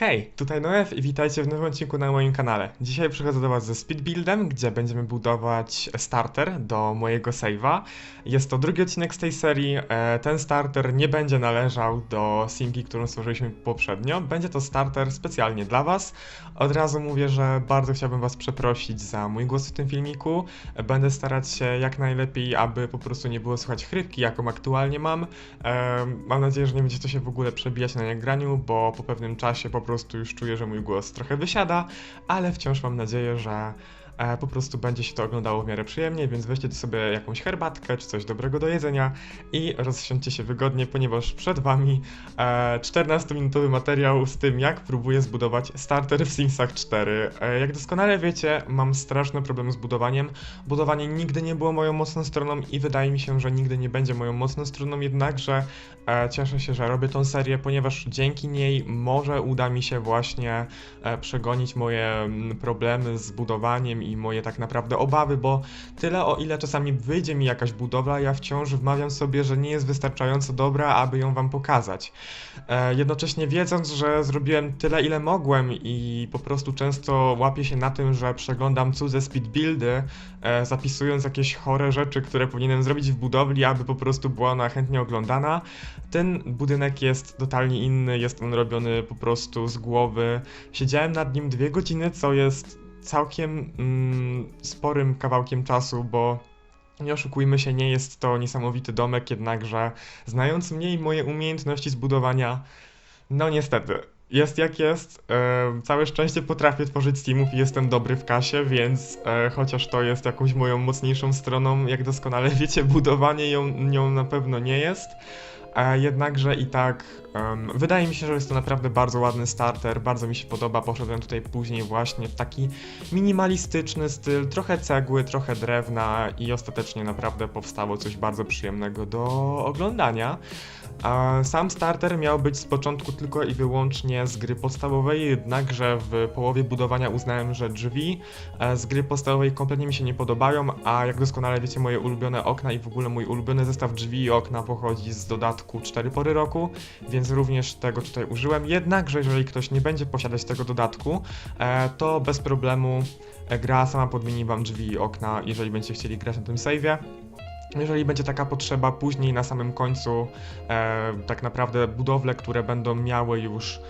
Hej, tutaj Noef i witajcie w nowym odcinku na moim kanale. Dzisiaj przychodzę do Was ze speedbuildem, gdzie będziemy budować starter do mojego save'a. Jest to drugi odcinek z tej serii. E, Ten starter nie będzie należał do simki, którą stworzyliśmy poprzednio. Będzie to starter specjalnie dla Was. Od razu mówię, że bardzo chciałbym Was przeprosić za mój głos w tym filmiku. Będę starać się jak najlepiej, aby po prostu nie było słychać chrypki, jaką aktualnie mam. E, Mam nadzieję, że nie będzie to się w ogóle przebijać na nagraniu, bo po pewnym czasie po prostu już czuję, że mój głos trochę wysiada, ale wciąż mam nadzieję, że po prostu będzie się to oglądało w miarę przyjemnie, więc weźcie sobie jakąś herbatkę czy coś dobrego do jedzenia i rozsiądźcie się wygodnie, ponieważ przed Wami e, 14-minutowy materiał z tym, jak próbuję zbudować starter w Simsach 4. E, jak doskonale wiecie, mam straszny problem z budowaniem. Budowanie nigdy nie było moją mocną stroną i wydaje mi się, że nigdy nie będzie moją mocną stroną, jednakże e, cieszę się, że robię tą serię, ponieważ dzięki niej może uda mi się właśnie e, przegonić moje mm, problemy z budowaniem i moje tak naprawdę obawy, bo tyle o ile czasami wyjdzie mi jakaś budowla, ja wciąż wmawiam sobie, że nie jest wystarczająco dobra, aby ją wam pokazać. E, jednocześnie wiedząc, że zrobiłem tyle ile mogłem i po prostu często łapię się na tym, że przeglądam cudze speed buildy, e, zapisując jakieś chore rzeczy, które powinienem zrobić w budowli, aby po prostu była ona chętnie oglądana. Ten budynek jest totalnie inny, jest on robiony po prostu z głowy. Siedziałem nad nim dwie godziny, co jest całkiem mm, sporym kawałkiem czasu, bo nie oszukujmy się, nie jest to niesamowity domek, jednakże znając mnie i moje umiejętności zbudowania, no niestety. Jest jak jest, e, całe szczęście potrafię tworzyć teamów i jestem dobry w kasie, więc e, chociaż to jest jakąś moją mocniejszą stroną, jak doskonale wiecie, budowanie ją, nią na pewno nie jest. E, jednakże i tak em, wydaje mi się, że jest to naprawdę bardzo ładny starter, bardzo mi się podoba. Poszedłem tutaj później właśnie w taki minimalistyczny styl, trochę cegły, trochę drewna i ostatecznie naprawdę powstało coś bardzo przyjemnego do oglądania. Sam starter miał być z początku tylko i wyłącznie z gry podstawowej, jednakże w połowie budowania uznałem, że drzwi e, z gry podstawowej kompletnie mi się nie podobają, a jak doskonale wiecie, moje ulubione okna i w ogóle mój ulubiony zestaw drzwi i okna pochodzi z dodatku 4 pory roku, więc również tego tutaj użyłem. Jednakże, jeżeli ktoś nie będzie posiadać tego dodatku, e, to bez problemu e, gra sama podmieni wam drzwi i okna, jeżeli będziecie chcieli grać na tym save'ie. Jeżeli będzie taka potrzeba później na samym końcu, e, tak naprawdę budowle, które będą miały już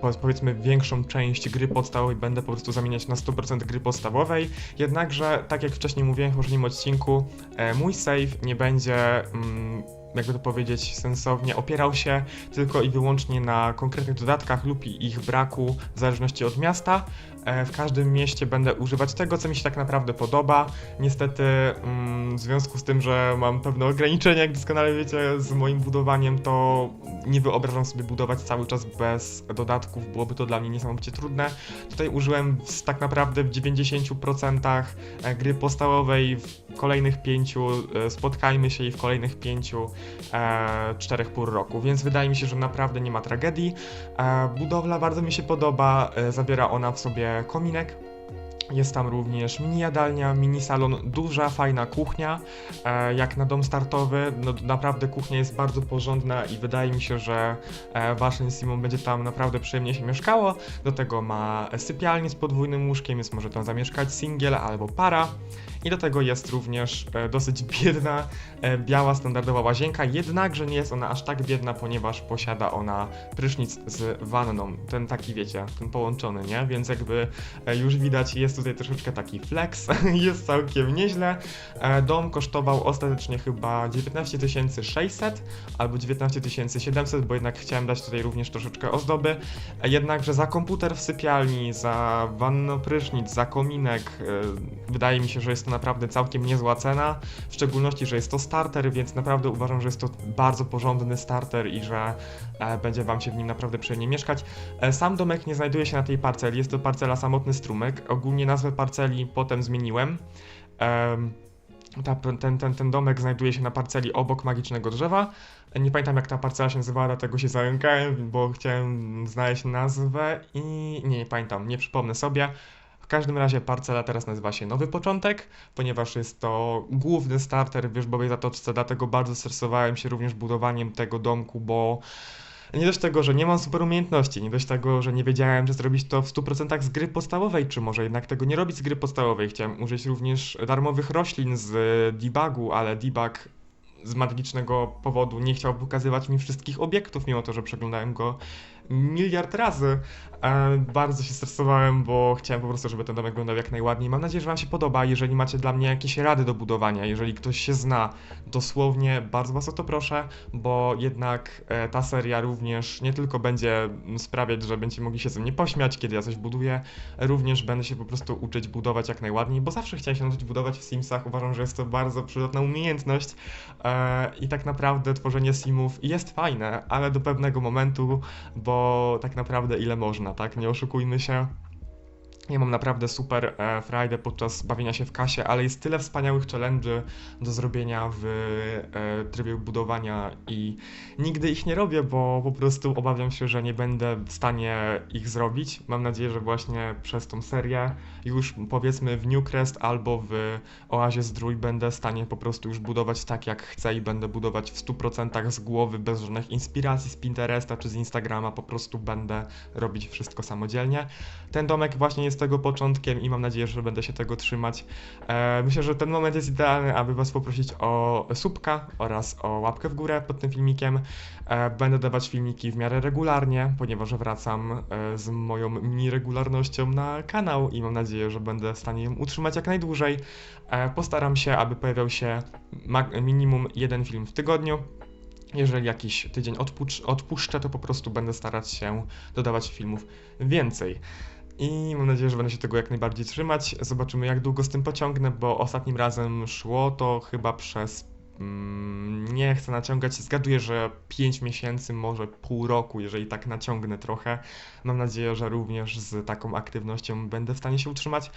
po- powiedzmy większą część gry podstawowej, będę po prostu zamieniać na 100% gry podstawowej. Jednakże, tak jak wcześniej mówiłem w poprzednim odcinku, e, mój save nie będzie. Mm, jakby to powiedzieć sensownie, opierał się tylko i wyłącznie na konkretnych dodatkach lub ich braku w zależności od miasta. E, W każdym mieście będę używać tego, co mi się tak naprawdę podoba. Niestety, mm, w związku z tym, że mam pewne ograniczenia, jak doskonale wiecie, z moim budowaniem, to nie wyobrażam sobie budować cały czas bez dodatków, byłoby to dla mnie niesamowicie trudne. Tutaj użyłem tak naprawdę w 90% e, gry podstawowej, kolejnych pięciu e, spotkajmy się i w kolejnych pięciu e, czterech pór roku, więc wydaje mi się, że naprawdę nie ma tragedii. E, budowla bardzo mi się podoba, e, ona w sobie kominek. Jest tam również mini jadalnia, mini salon, duża, fajna kuchnia. E, jak na dom startowy, no naprawdę kuchnia jest bardzo porządna i wydaje mi się, że e, waszym Simon będzie tam naprawdę przyjemnie się mieszkało. Do tego ma sypialnię z podwójnym łóżkiem, więc może tam zamieszkać singiel albo para. I do tego jest również e, dosyć biedna, e, biała, standardowa łazienka, jednakże nie jest ona aż tak biedna, ponieważ posiada ona prysznic z wanną. Ten taki, wiecie, ten połączony, nie? Więc jakby e, już widać, jest tutaj troszeczkę taki flex, jest całkiem nieźle. Dom kosztował ostatecznie chyba 19 600 albo 19 700, bo jednak chciałem dać tutaj również troszeczkę ozdoby. Jednakże za komputer w sypialni, za wanno prysznic, za kominek, wydaje mi się, że jest to naprawdę całkiem niezła cena. W szczególności, że jest to starter, więc naprawdę uważam, że jest to bardzo porządny starter i że e, będzie Wam się w nim naprawdę przyjemnie mieszkać. E, sam domek nie znajduje się na tej parceli, jest to parcela Samotny Strumyk. Ogólnie nazwę parceli potem zmieniłem. Em, ta, ten, ten, ten domek znajduje się na parceli obok magicznego drzewa. Nie pamiętam jak ta parcela się nazywała, dlatego się zająkałem, bo chciałem znaleźć nazwę i nie, nie pamiętam, nie przypomnę sobie. W każdym razie parcela teraz nazywa się Nowy Początek, ponieważ jest to główny starter w Wierzbowej Zatoczce, dlatego bardzo stresowałem się również budowaniem tego domku, bo Nie dość tego, że nie mam super umiejętności, nie dość tego, że nie wiedziałem, czy zrobić to w 100% z gry podstawowej, czy może jednak tego nie robić z gry podstawowej. Chciałem użyć również darmowych roślin z debugu, ale debug z magicznego powodu nie chciał pokazywać mi wszystkich obiektów, mimo to, że przeglądałem go miliard razy. E, bardzo się stresowałem, bo chciałem po prostu, żeby ten domek wyglądał jak najładniej. Mam nadzieję, że Wam się podoba. Jeżeli macie dla mnie jakieś rady do budowania, jeżeli ktoś się zna, dosłownie bardzo Was o to proszę, bo jednak e, ta seria również nie tylko będzie sprawiać, że będziecie mogli się ze mnie pośmiać, kiedy ja coś buduję, również będę się po prostu uczyć budować jak najładniej, bo zawsze chciałem się nauczyć budować w Simsach. Uważam, że jest to bardzo przydatna umiejętność e, i tak naprawdę tworzenie Simów jest fajne, ale do pewnego momentu, bo tak naprawdę ile można, tak? Nie oszukujmy się. Ja mam naprawdę super e, frajdę podczas bawienia się w kasie, ale jest tyle wspaniałych challenge'y do zrobienia w e, trybie budowania i nigdy ich nie robię, bo po prostu obawiam się, że nie będę w stanie ich zrobić. Mam nadzieję, że właśnie przez tą serię już powiedzmy w Newcrest albo w Oazie Zdrój będę w stanie po prostu już budować tak jak chcę i będę budować w 100% z głowy, bez żadnych inspiracji z Pinteresta czy z Instagrama, po prostu będę robić wszystko samodzielnie. Ten domek właśnie jest tego początkiem i mam nadzieję, że będę się tego trzymać. E, myślę, że ten moment jest idealny, aby Was poprosić o subka oraz o łapkę w górę pod tym filmikiem. E, będę dawać filmiki w miarę regularnie, ponieważ wracam e, z moją mini regularnością na kanał i mam nadzieję, że będę w stanie ją utrzymać jak najdłużej. Postaram się, aby pojawiał się minimum jeden film w tygodniu. Jeżeli jakiś tydzień odpuszczę, to po prostu będę starać się dodawać filmów więcej. I mam nadzieję, że będę się tego jak najbardziej trzymać. Zobaczymy, jak długo z tym pociągnę, bo ostatnim razem szło to chyba przez. Mm, nie chcę naciągać, zgaduję, że 5 miesięcy, może pół roku, jeżeli tak naciągnę trochę. Mam nadzieję, że również z taką aktywnością będę w stanie się utrzymać.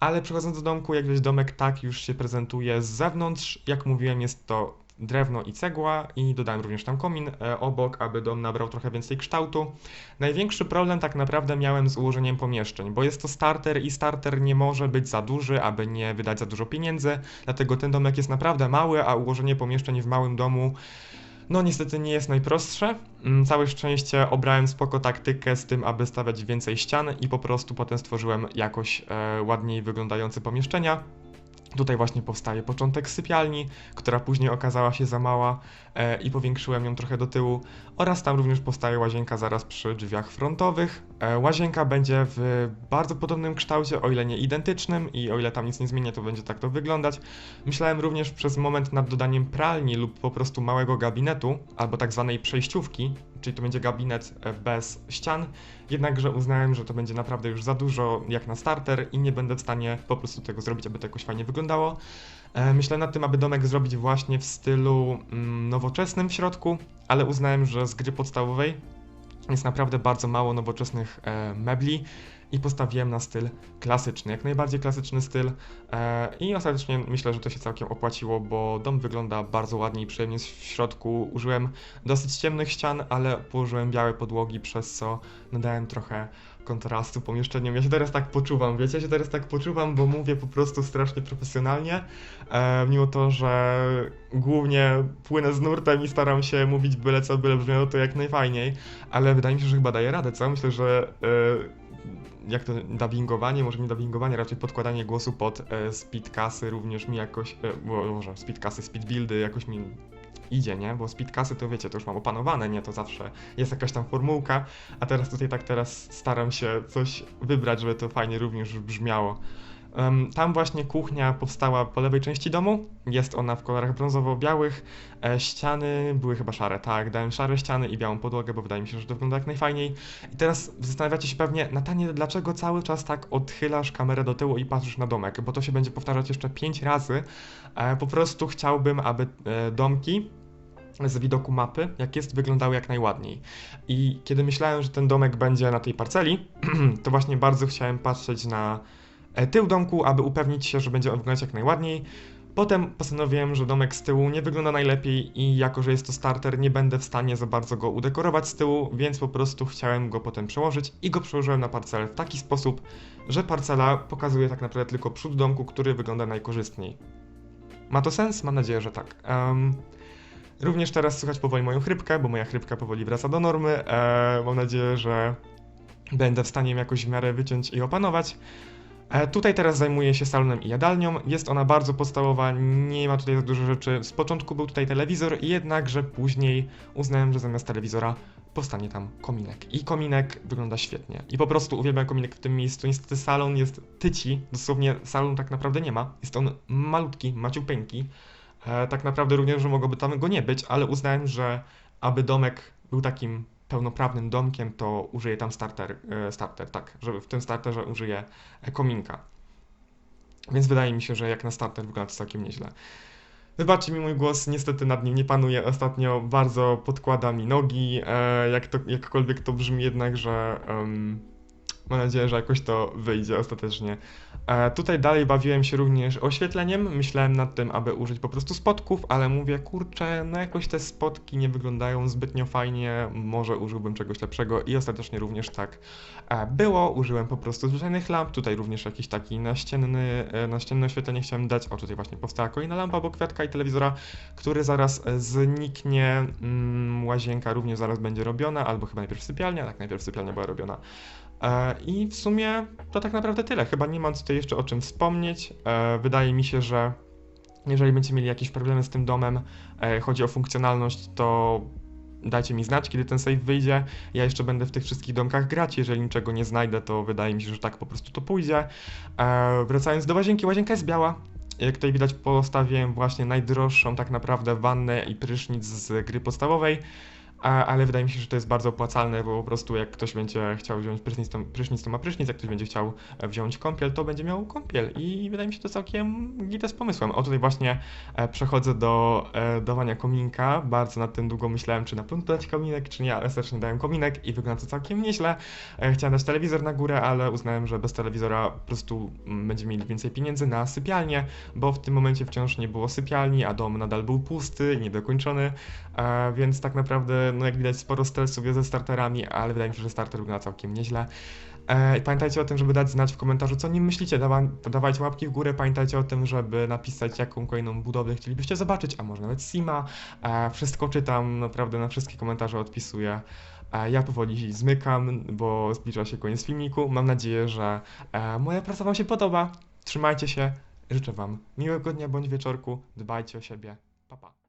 Ale przechodząc do domku, jak widać, domek tak już się prezentuje z zewnątrz. Jak mówiłem, jest to drewno i cegła i dodałem również tam komin e, obok, aby dom nabrał trochę więcej kształtu. Największy problem tak naprawdę miałem z ułożeniem pomieszczeń, bo jest to starter i starter nie może być za duży, aby nie wydać za dużo pieniędzy, dlatego ten domek jest naprawdę mały, a ułożenie pomieszczeń w małym domu no niestety nie jest najprostsze. Mm, Całe szczęście obrałem spoko taktykę z tym, aby stawiać więcej ścian i po prostu potem stworzyłem jakoś e, ładniej wyglądające pomieszczenia. Tutaj właśnie powstaje początek sypialni, która później okazała się za mała e, i powiększyłem ją trochę do tyłu. Oraz tam również powstaje łazienka zaraz przy drzwiach frontowych. E, łazienka będzie w bardzo podobnym kształcie, o ile nie identycznym i o ile tam nic nie zmienię, to będzie tak to wyglądać. Myślałem również przez moment nad dodaniem pralni lub po prostu małego gabinetu, albo tak zwanej przejściówki, czyli to będzie gabinet e, bez ścian, jednakże uznałem, że to będzie naprawdę już za dużo jak na starter i nie będę w stanie po prostu tego zrobić, aby to jakoś fajnie wyglądało. E, Myślałem nad tym, aby domek zrobić właśnie w stylu mm, nowoczesnym w środku, ale uznałem, że z gry podstawowej jest naprawdę bardzo mało nowoczesnych e, mebli i postawiłem na styl klasyczny, jak najbardziej klasyczny styl e, i ostatecznie myślę, że to się całkiem opłaciło, bo dom wygląda bardzo ładnie i przyjemnie w środku. Użyłem dosyć ciemnych ścian, ale położyłem białe podłogi, przez co nadałem trochę kontrastu pomieszczeniom. Ja się teraz tak poczuwam, wiecie, ja się teraz tak poczuwam, bo mówię po prostu strasznie profesjonalnie, e, mimo to, że głównie płynę z nurtem i staram się mówić byle co, byle brzmiało to jak najfajniej, ale wydaje mi się, że chyba daję radę, co? Myślę, że e, jak to dubbingowanie, może nie dubbingowanie, raczej podkładanie głosu pod e, również mi jakoś, e, bo- może speedcasy, speedbuildy jakoś mi idzie, nie? Bo speedcasy to wiecie, to już mam opanowane, nie? To zawsze jest jakaś tam formułka, a teraz tutaj tak teraz staram się coś wybrać, żeby to fajnie również brzmiało. Tam właśnie kuchnia powstała po lewej części domu. Jest ona w kolorach brązowo-białych. E, Ściany były chyba szare, tak. Dałem szare ściany i białą podłogę, bo wydaje mi się, że to wygląda jak najfajniej. I teraz zastanawiacie się pewnie, Natanie, dlaczego cały czas tak odchylasz kamerę do tyłu i patrzysz na domek? Bo to się będzie powtarzać jeszcze 5 razy. E, Po prostu chciałbym, aby e, domki z widoku mapy, jak jest, wyglądały jak najładniej. I kiedy myślałem, że ten domek będzie na tej parceli, to właśnie bardzo chciałem patrzeć na tył domku, aby upewnić się, że będzie on wyglądać jak najładniej. Potem postanowiłem, że domek z tyłu nie wygląda najlepiej i jako, że jest to starter, nie będę w stanie za bardzo go udekorować z tyłu, więc po prostu chciałem go potem przełożyć i go przełożyłem na parcelę w taki sposób, że parcela pokazuje tak naprawdę tylko przód domku, który wygląda najkorzystniej. Ma to sens? Mam nadzieję, że tak. Em, Również teraz słychać powoli moją chrypkę, bo moja chrypka powoli wraca do normy. E, mam nadzieję, że będę w stanie ją jakoś w miarę wyciąć i opanować. E, Tutaj teraz zajmuję się salonem i jadalnią. Jest ona bardzo podstawowa, nie ma tutaj za dużo rzeczy. Z początku był tutaj telewizor, jednakże później uznałem, że zamiast telewizora powstanie tam kominek. I kominek wygląda świetnie. I po prostu uwielbiam kominek w tym miejscu. Niestety salon jest tyci, dosłownie salon tak naprawdę nie ma. Jest on malutki, maciupeńki. E, tak naprawdę również, że mogłoby tam go nie być, ale uznałem, że aby domek był takim pełnoprawnym domkiem, to użyję tam starter, e, starter, tak, żeby w tym starterze użyję e, kominka. Więc wydaje mi się, że jak na starter wygląda to całkiem nieźle. Wybaczcie mi mój głos, niestety nad nim nie panuje. Ostatnio bardzo podkłada mi nogi, e, jak to, jakkolwiek to brzmi jednak, że em, mam nadzieję, że jakoś to wyjdzie ostatecznie. E, tutaj dalej bawiłem się również oświetleniem. Myślałem nad tym, aby użyć po prostu spotków, ale mówię, kurczę, no jakoś te spotki nie wyglądają zbytnio fajnie, może użyłbym czegoś lepszego i ostatecznie również tak e, było. Użyłem po prostu zwyczajnych lamp, tutaj również jakiś taki naścienny, e, naścienne oświetlenie chciałem dać. O, tutaj właśnie powstała kolejna lampa obok kwiatka i telewizora, który zaraz e, zniknie. Mm, łazienka również zaraz będzie robiona, albo chyba najpierw sypialnia, tak, najpierw sypialnia była robiona. E, I w sumie to tak naprawdę tyle. Chyba nie mam tutaj jeszcze o czym wspomnieć. E, Wydaje mi się, że jeżeli będziecie mieli jakieś problemy z tym domem, e, chodzi o funkcjonalność, to dajcie mi znać, kiedy ten save wyjdzie. Ja jeszcze będę w tych wszystkich domkach grać. Jeżeli niczego nie znajdę, to wydaje mi się, że tak po prostu to pójdzie. Wracając do łazienki, łazienka jest biała. Jak tutaj widać, postawiłem właśnie najdroższą tak naprawdę wannę i prysznic z gry podstawowej. A, ale wydaje mi się, że to jest bardzo opłacalne, bo po prostu jak ktoś będzie chciał wziąć prysznic, to, prysznic, to ma prysznic, jak ktoś będzie chciał e, wziąć kąpiel, to będzie miał kąpiel i wydaje mi się to całkiem gite z pomysłem. O tutaj właśnie e, przechodzę do e, dawania kominka, bardzo nad tym długo myślałem, czy na pewno dać kominek, czy nie, ale serdecznie dałem kominek i wygląda to całkiem nieźle. Chciałem dać telewizor na górę, ale uznałem, że bez telewizora po prostu mm, będziemy mieli więcej pieniędzy na sypialnię, bo w tym momencie wciąż nie było sypialni, a dom nadal był pusty, niedokończony, więc tak naprawdę, no jak widać, sporo jest ze starterami, ale wydaje mi się, że starter wygląda całkiem nieźle. E, pamiętajcie o tym, żeby dać znać w komentarzu, co nim myślicie. Dawa, dawajcie łapki w górę. Pamiętajcie o tym, żeby napisać, jaką kolejną budowlę chcielibyście zobaczyć, a może nawet Sima. E, wszystko czytam, naprawdę na wszystkie komentarze odpisuję. E, ja powoli zmykam, bo zbliża się koniec filmiku. Mam nadzieję, że moja praca Wam się podoba. Trzymajcie się. Życzę Wam miłego dnia bądź wieczorku. Dbajcie o siebie. Pa, pa.